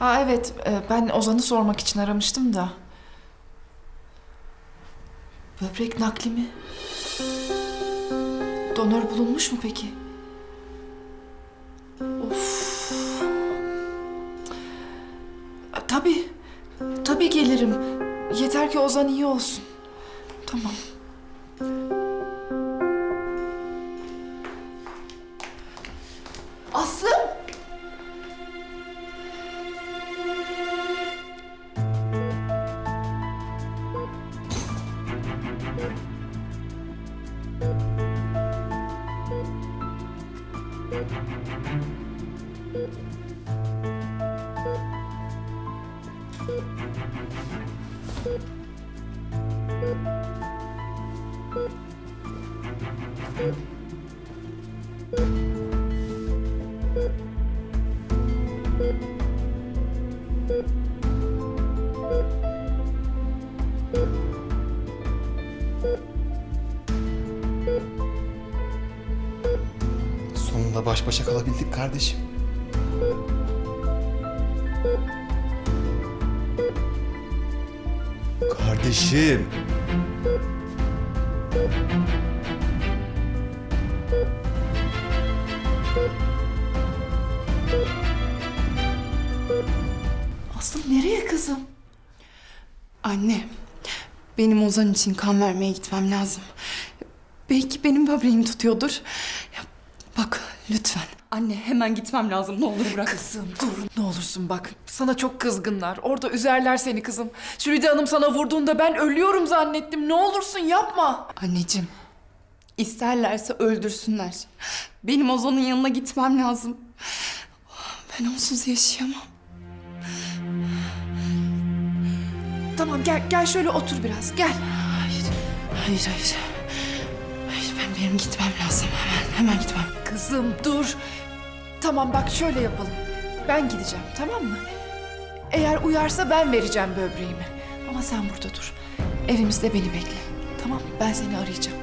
Aa evet, e, ben Ozan'ı sormak için aramıştım da. Böbrek nakli mi? Donör bulunmuş mu peki? Of. E, Tabii, tabii gelirim. Yeter ki Ozan iyi olsun. Tamam. Başa kalabildik kardeşim. Kardeşim. Aslı nereye kızım? Anne, benim Ozan için kan vermeye gitmem lazım. Belki benim böbreğim tutuyordur. Lütfen. Anne hemen gitmem lazım. Ne olur bırak. Kızım dur ne olursun bak. Sana çok kızgınlar. Orada üzerler seni kızım. Jülide Hanım sana vurduğunda ben ölüyorum zannettim. Ne olursun yapma. Anneciğim, isterlerse öldürsünler. Benim Ozan'ın yanına gitmem lazım. Ben onsuz yaşayamam. Tamam gel gel şöyle otur biraz gel. Hayır, hayır, hayır. Hayır, ben benim gitmem lazım. Hemen, hemen gitmem. Kızım dur. Tamam bak şöyle yapalım. Ben gideceğim tamam mı? Eğer uyarsa ben vereceğim böbreğimi. Ama sen burada dur. Evimizde beni bekle. Tamam mı? Ben seni arayacağım.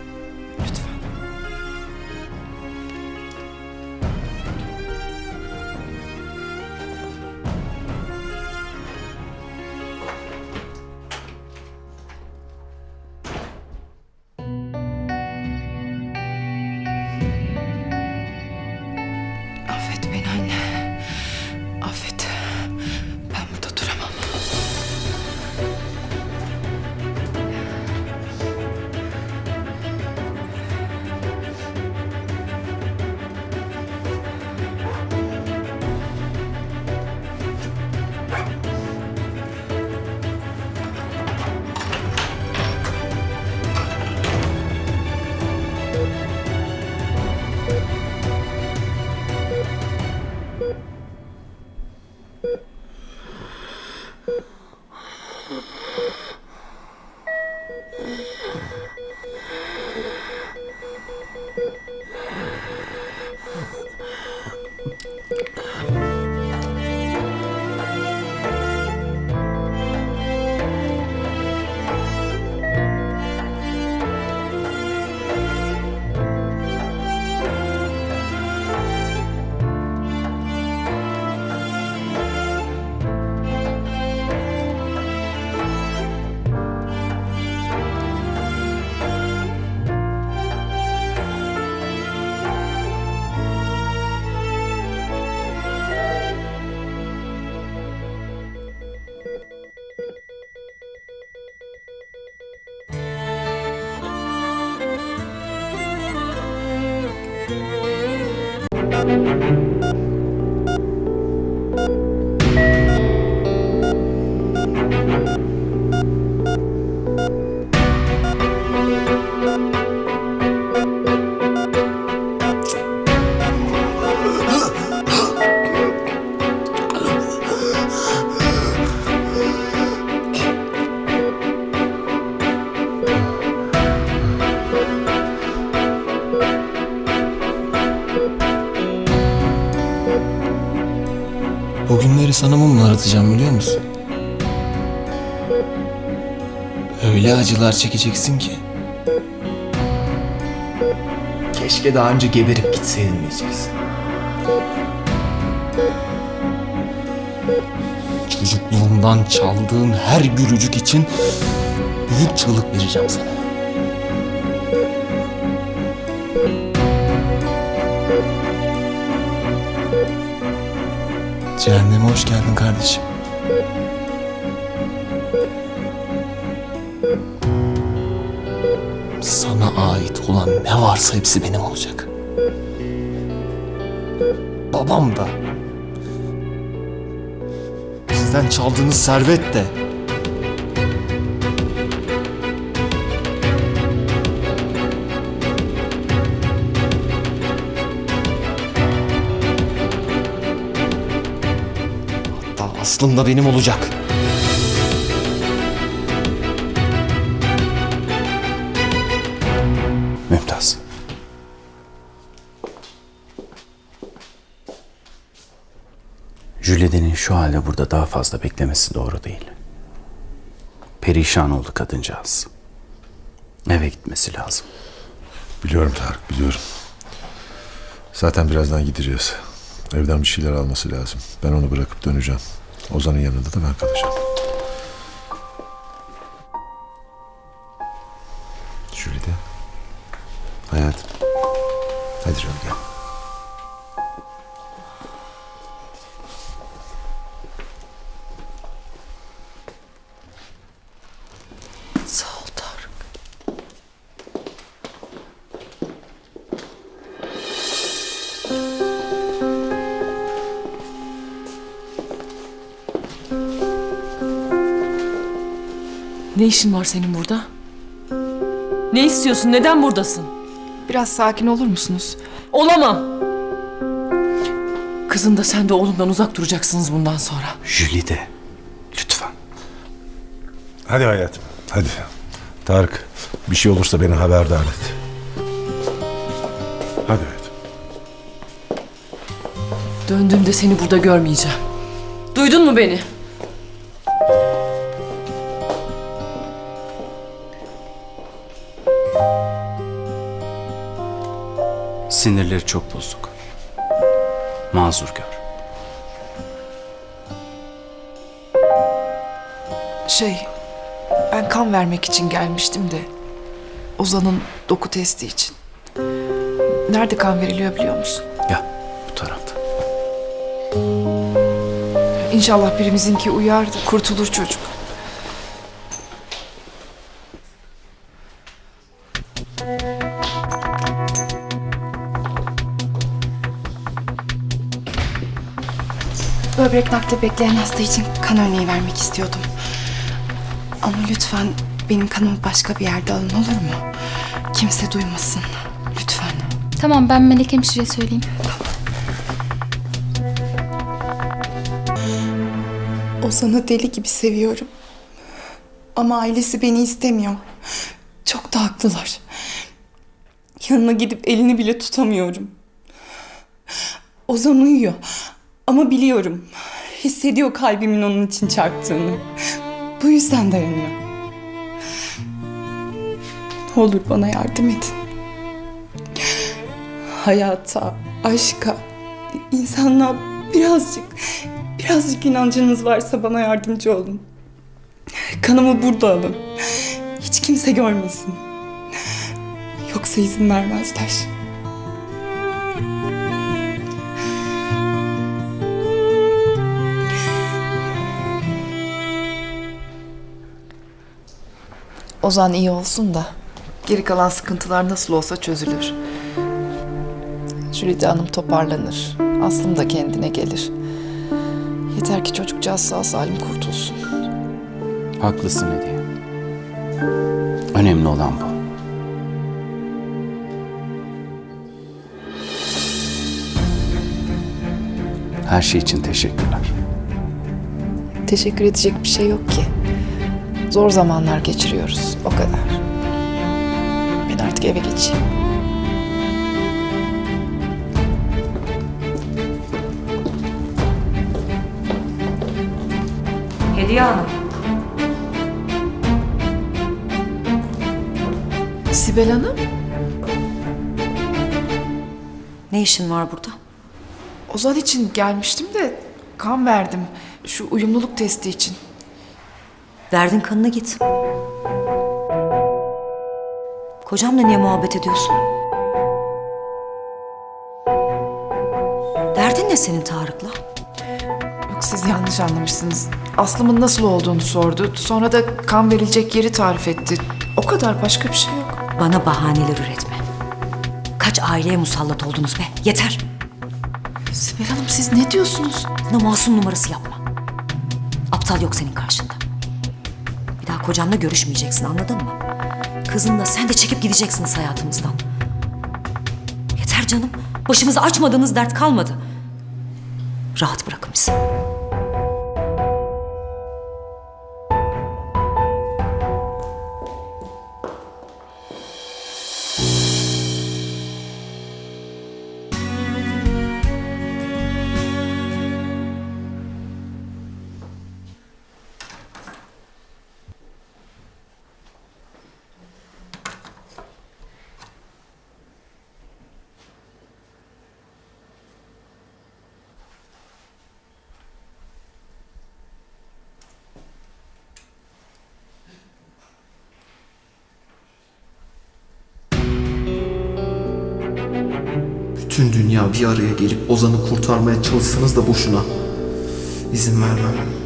O günleri sana mumla aratacağım biliyor musun? Öyle acılar çekeceksin ki. Keşke daha önce geberip gitseydin diyeceksin. Çocukluğumdan çaldığın her gülücük için büyük çığlık vereceğim sana. Cehenneme hoş geldin kardeşim. Sana ait olan ne varsa hepsi benim olacak. Babam da. Sizden çaldığınız servet de. Aslında benim olacak. Mümtaz. Jülide'nin şu halde burada daha fazla beklemesi doğru değil. Perişan oldu kadıncağız. Eve gitmesi lazım. Biliyorum Tarık, biliyorum. Zaten birazdan gideceğiz. Evden bir şeyler alması lazım. Ben onu bırakıp döneceğim. Ozan'ın yanında da ben kalacağım. Jülide. Hayatım. Hadi canım gel. Ne işin var senin burada? Ne istiyorsun? Neden buradasın? Biraz sakin olur musunuz? Olamam. Kızın da sen de oğlundan uzak duracaksınız bundan sonra. Jülide, lütfen. Hadi hayatım, hadi. Tarık, bir şey olursa beni haberdar et. Hadi hayatım. Döndüğümde seni burada görmeyeceğim. Duydun mu beni? Sinirleri çok bozuk. Mazur gör. Şey, ben kan vermek için gelmiştim de. Ozan'ın doku testi için. Nerede kan veriliyor biliyor musun? Gel bu tarafta. İnşallah birimizinki uyar da kurtulur çocuk. Böbrek nakli bekleyen hasta için kan örneği vermek istiyordum. Ama lütfen benim kanımı başka bir yerde alın olur mu? Kimse duymasın. Lütfen. Tamam ben Melek Hemşire'ye söyleyeyim. Ozan'ı deli gibi seviyorum. Ama ailesi beni istemiyor. Çok da haklılar. Yanına gidip elini bile tutamıyorum. Ozan uyuyor. Ama biliyorum. Hissediyor kalbimin onun için çarptığını. Bu yüzden dayanıyor. Ne olur bana yardım edin. Hayata, aşka, insanlığa birazcık, birazcık inancınız varsa bana yardımcı olun. Kanımı burada alın. Hiç kimse görmesin. Yoksa izin vermezler. Ozan iyi olsun da geri kalan sıkıntılar nasıl olsa çözülür. Jülide Hanım toparlanır. Aslım da kendine gelir. Yeter ki çocukcağız sağ salim kurtulsun. Haklısın Hediye. Önemli olan bu. Her şey için teşekkürler. Teşekkür edecek bir şey yok ki. Zor zamanlar geçiriyoruz. O kadar. Ben artık eve geçeyim. Hediye Hanım. Sibel Hanım, Ne işin var burada? Ozan için gelmiştim de kan verdim. Şu uyumluluk testi için. Verdin kanını git. Kocamla niye muhabbet ediyorsun? Derdin ne senin Tarık'la? Yok siz yanlış anlamışsınız. Aslım'ın nasıl olduğunu sordu. Sonra da kan verilecek yeri tarif etti. O kadar başka bir şey yok. Bana bahaneler üretme. Kaç aileye musallat oldunuz be? Yeter. Sibel Hanım siz ne diyorsunuz? Bana masum numarası yapma. Aptal yok senin karşında. Kocanla görüşmeyeceksin anladın mı? Kızınla sen de çekip gideceksiniz hayatımızdan. Yeter canım. Başımıza açmadığınız dert kalmadı. Rahat bırakın bizi. Dünya bir araya gelip Ozan'ı kurtarmaya çalışsanız da boşuna. İzin vermem.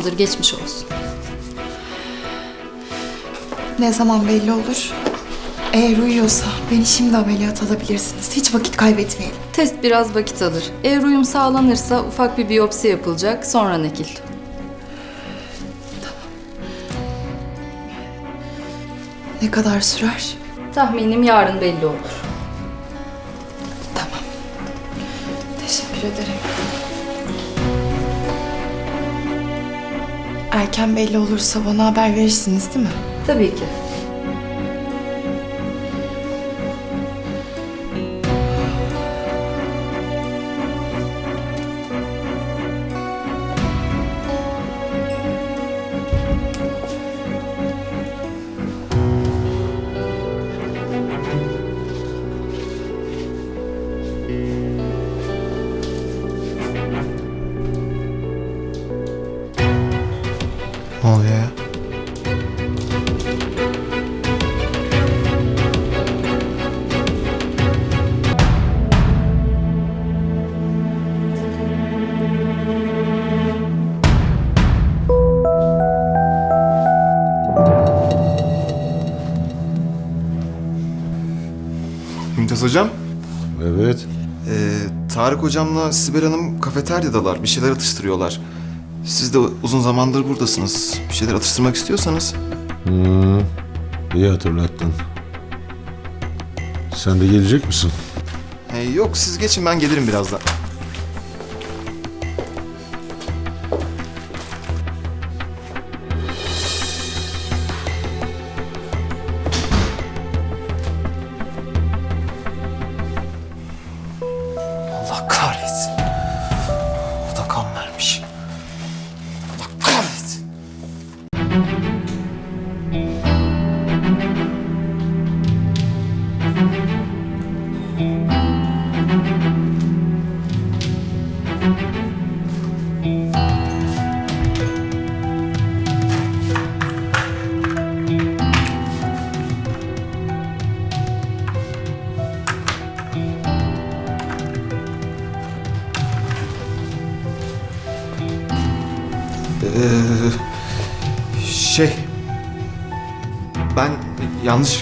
Tamamdır geçmiş olsun. Ne zaman belli olur? Eğer uyuyorsa beni şimdi ameliyat alabilirsiniz. Hiç vakit kaybetmeyelim. Test biraz vakit alır. Eğer uyum sağlanırsa ufak bir biyopsi yapılacak sonra nakil. Ne kadar sürer? Tahminim yarın belli olur. Tamam. Teşekkür ederim. Erken belli olursa bana haber verirsiniz değil mi? Tabii ki. Mümtaz Hocam, Evet. ee, Tarık Hocam'la Sibel Hanım kafeteryadalar. Bir şeyler atıştırıyorlar. Siz de uzun zamandır buradasınız. Bir şeyler atıştırmak istiyorsanız. Hmm, iyi hatırlattın. Sen de gelecek misin? Ee, yok, siz geçin ben gelirim birazdan.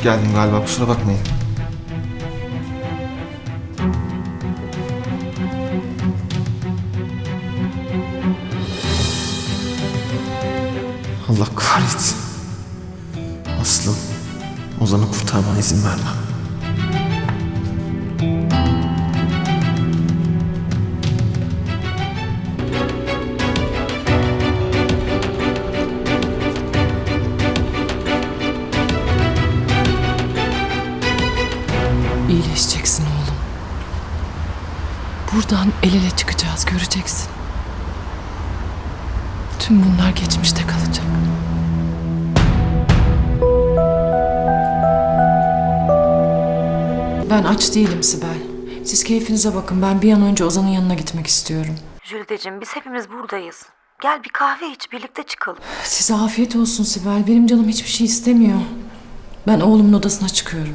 Geldim galiba, kusura bakmayın. Buradan el ele çıkacağız göreceksin. Tüm bunlar geçmişte kalacak. Ben aç değilim Sibel. Siz keyfinize bakın. Ben bir an önce Ozan'ın yanına gitmek istiyorum. Jülideciğim biz hepimiz buradayız. Gel bir kahve iç birlikte çıkalım. Size afiyet olsun Sibel. Benim canım hiçbir şey istemiyor. Ben oğlumun odasına çıkıyorum.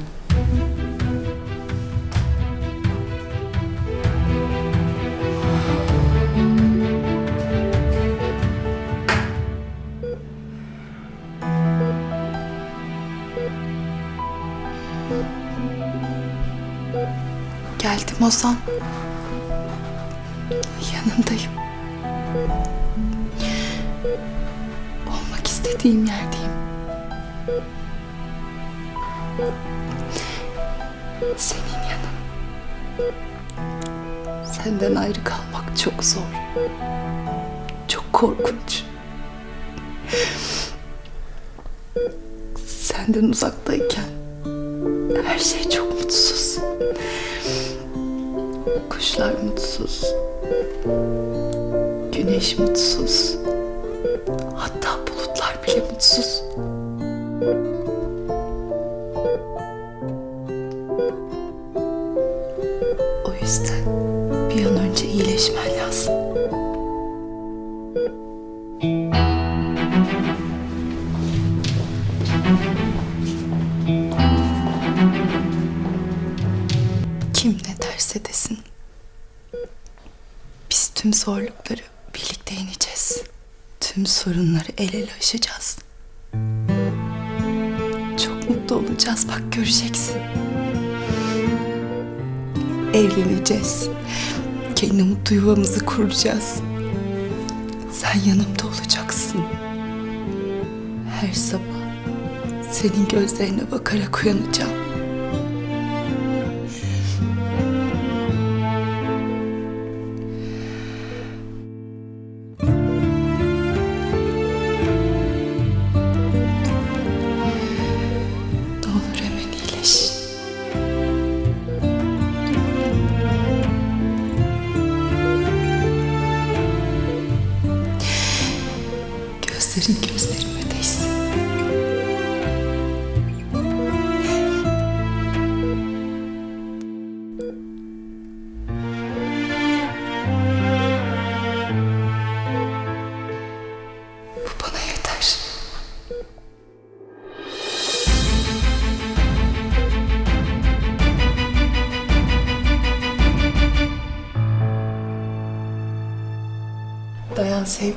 Geldim Ozan. Yanındayım. Olmak istediğim yerdeyim. Senin yanın. Senden ayrı kalmak çok zor. Çok korkunç. Senden uzaktayken her şey çok mutsuz. Kuşlar mutsuz. Güneş mutsuz. Hatta bulutlar bile mutsuz. O yüzden bir an önce iyileşmen. Derse desin. Biz tüm zorlukları birlikte yeneceğiz. Tüm sorunları el ele aşacağız. Çok mutlu olacağız bak göreceksin. Evleneceğiz. Kendi mutlu yuvamızı kuracağız. Sen yanımda olacaksın. Her sabah senin gözlerine bakarak uyanacağım.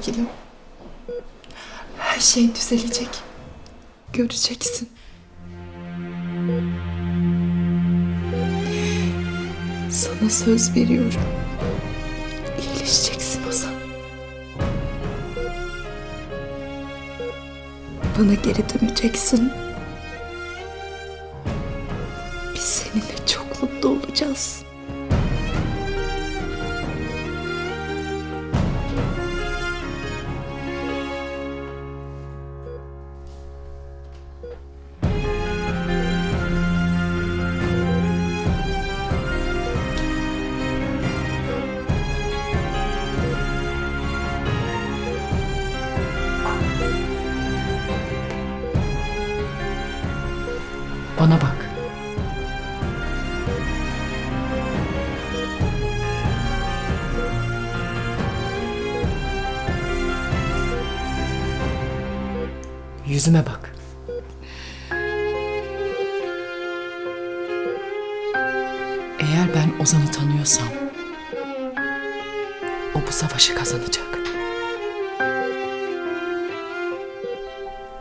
Sevgilim. Her şey düzelecek. Göreceksin. Sana söz veriyorum. İyileşeceksin Ozan. Bana geri döneceksin. Yüzüme bak. Eğer ben Ozan'ı tanıyorsam o bu savaşı kazanacak.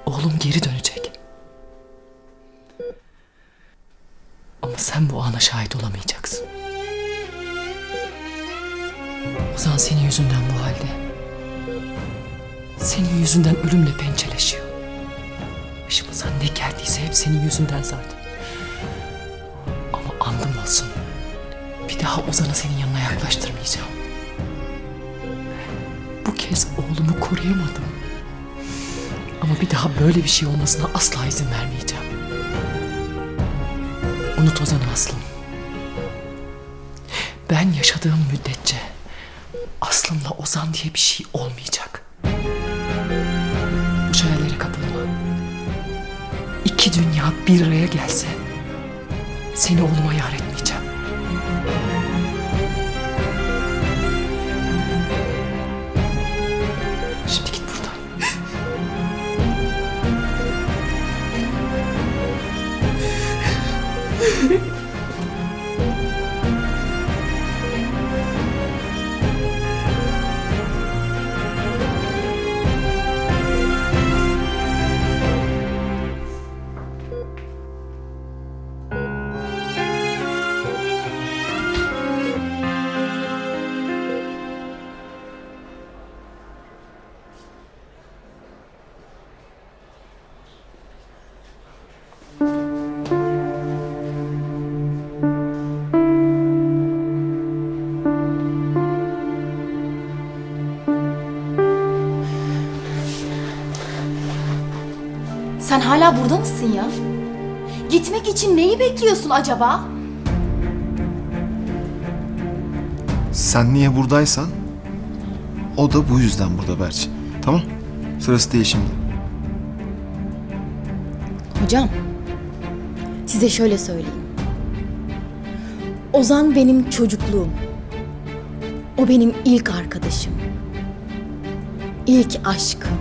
Oğlum geri dönecek. Ama sen bu ana şahit olamayacaksın. Ozan senin yüzünden bu halde. Senin yüzünden ölümle pençeleşiyor. Başımıza ne geldiyse hep senin yüzünden zaten. Ama andım olsun. Bir daha Ozan'ı senin yanına yaklaştırmayacağım. Bu kez oğlumu koruyamadım. Ama bir daha böyle bir şey olmasına asla izin vermeyeceğim. Unut Ozan'ı Aslım. Ben yaşadığım müddetçe Aslım'la Ozan diye bir şey olmayacak. Bir araya gelse seni oğluma yar etmeyeceğim. Şimdi git buradan. Sen hala burada mısın ya? Gitmek için neyi bekliyorsun acaba? Sen niye buradaysan o da bu yüzden burada Berç. Tamam? Sırası değil şimdi. Hocam, size şöyle söyleyeyim. Ozan benim çocukluğum. O benim ilk arkadaşım. İlk aşkım.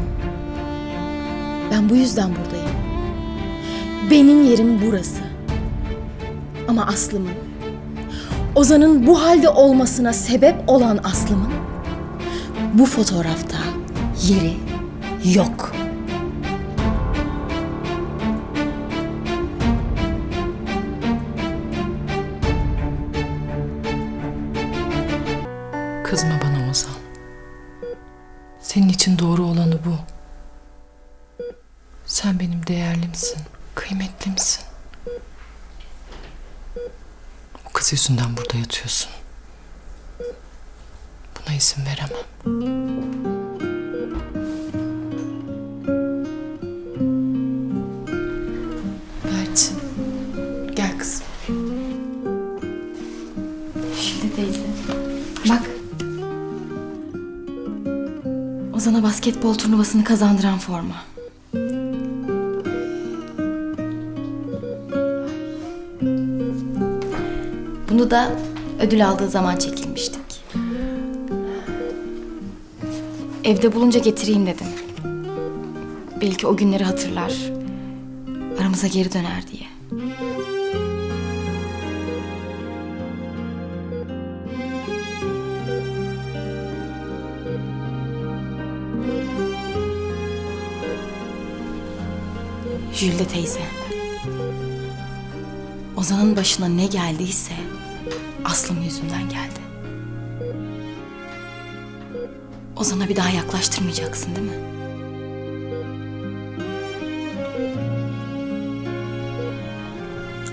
Ben bu yüzden buradayım. Benim yerim burası. Ama Aslım'ın, Ozan'ın bu halde olmasına sebep olan Aslım'ın bu fotoğrafta yeri yok. Yüzünden burada yatıyorsun. Buna izin veremem. Berçin, gel kızım. Şimdi teyze. Bak. Ozan'a basketbol turnuvasını kazandıran forma. Bunu da ödül aldığı zaman çekilmiştik. Evde bulunca getireyim dedim. Belki o günleri hatırlar. Aramıza geri döner diye. Jülde teyze. Ozan'ın başına ne geldiyse Aslım yüzünden geldi. Ozan'a bir daha yaklaştırmayacaksın değil mi?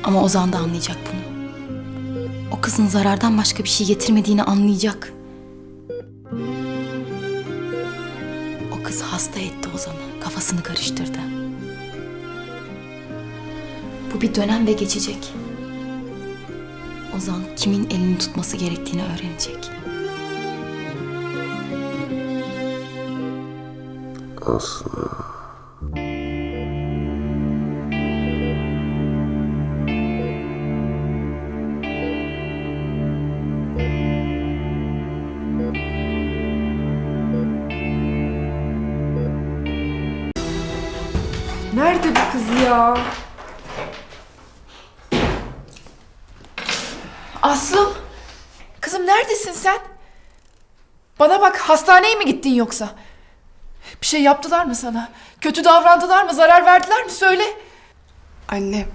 Ama Ozan da anlayacak bunu. O kızın zarardan başka bir şey getirmediğini anlayacak. O kız hasta etti Ozan'ı, kafasını karıştırdı. Bu bir dönem ve geçecek. Ozan kimin elini tutması gerektiğini öğrenecek. Nerede bu kız ya? Aslım. Kızım neredesin sen? Bana bak hastaneye mi gittin yoksa? Bir şey yaptılar mı sana? Kötü davrandılar mı? Zarar verdiler mi? Söyle. Anne,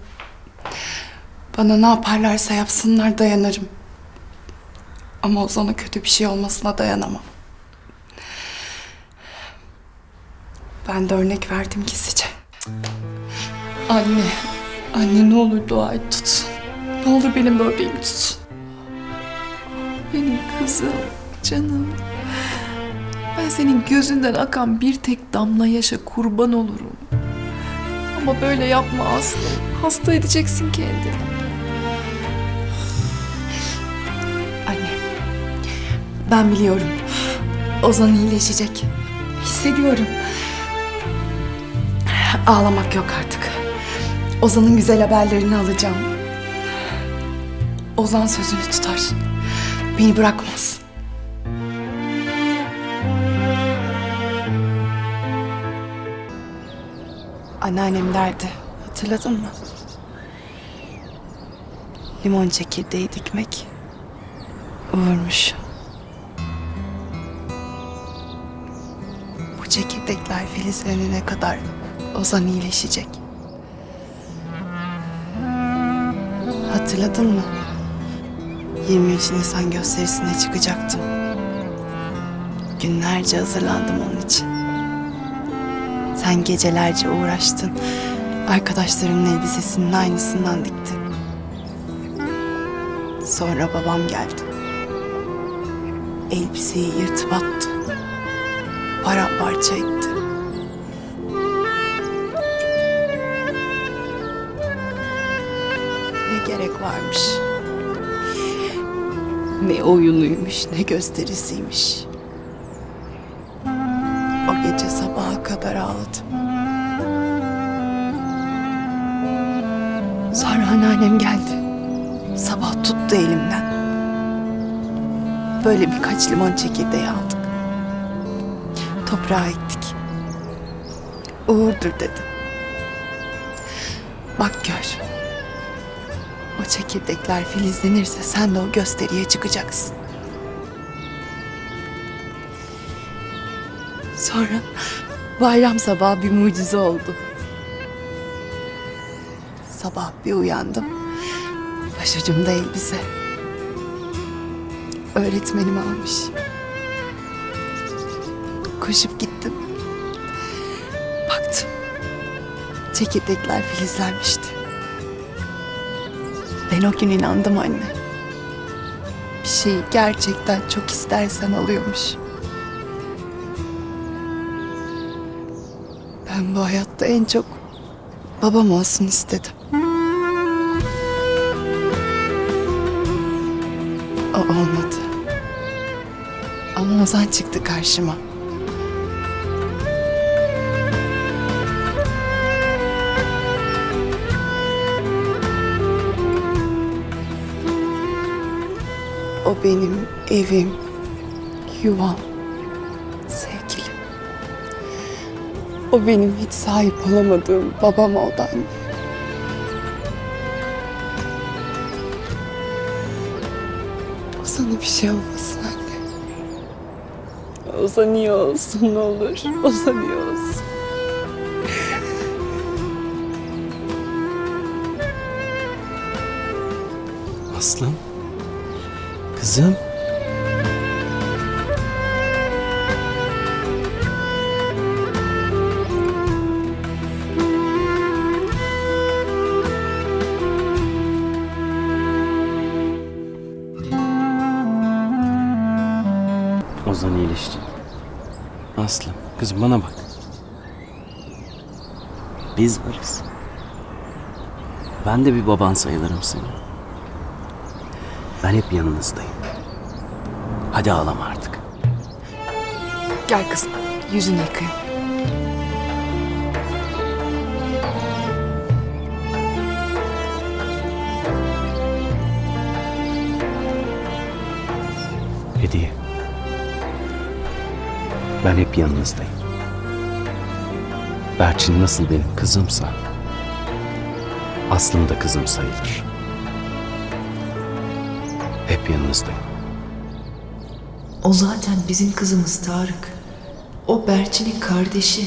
bana ne yaparlarsa yapsınlar dayanırım. Ama Ozan'a kötü bir şey olmasına dayanamam. Ben de örnek verdim gizlice. Anne, anne ne olur dua et tutsun. Ne olur benim böbreğimi tutsun. Benim kızım, canım. Ben senin gözünden akan bir tek damla yaşa kurban olurum. Ama böyle yapma Aslı. Hasta edeceksin kendini. Anne, Ben biliyorum. Ozan iyileşecek. Hissediyorum. Ağlamak yok artık. Ozan'ın güzel haberlerini alacağım. Ozan sözünü tutar. Beni bırakmaz. Anneannem derdi. Hatırladın mı? Limon çekirdeği dikmek uğurmuş. Bu çekirdekler filizlenene kadar Ozan iyileşecek. Hatırladın mı? 23 Nisan gösterisine çıkacaktım. Günlerce hazırlandım onun için. Sen gecelerce uğraştın. Arkadaşlarımın elbisesinin aynısından diktin. Sonra babam geldi. Elbiseyi yırtıp attı. Paramparça etti. Ne gerek varmış. Ne oyunuymuş, ne gösterisiymiş. O gece sabaha kadar ağladım. Sonra anneannem geldi. Sabah tuttu elimden. Böyle birkaç limon çekirdeği aldık. Toprağa ektik. Uğurdur dedi. Bak gör. Çekirdekler filizlenirse sen de o gösteriye çıkacaksın. Sonra bayram sabahı bir mucize oldu. Sabah bir uyandım. Başucumda elbise. Öğretmenim almış. Koşup gittim. Baktım. Çekirdekler filizlenmişti. Ben o gün inandım anne. Bir şeyi gerçekten çok istersen alıyormuş. Ben bu hayatta en çok babam olsun istedim. O olmadı. Ama Ozan çıktı karşıma. O benim evim, yuvam, sevgilim. O benim hiç sahip olamadığım babam oldu anne. Ozan'a bir şey olmasın anne. Ozan iyi olsun ne olur. Ozan iyi olsun. Kızım. Ozan iyileşti. Aslı, kızım bana bak. Biz varız. Ben de bir baban sayılırım senin. Ben hep yanınızdayım. Hadi ağlama artık. Gel kızım, yüzünü yıkayayım. Hediye. Ben hep yanınızdayım. Berçin nasıl benim kızımsa Aslım da kızım sayılır. Hep yanınızdayım. O zaten bizim kızımız Tarık. O Berçin'in kardeşi.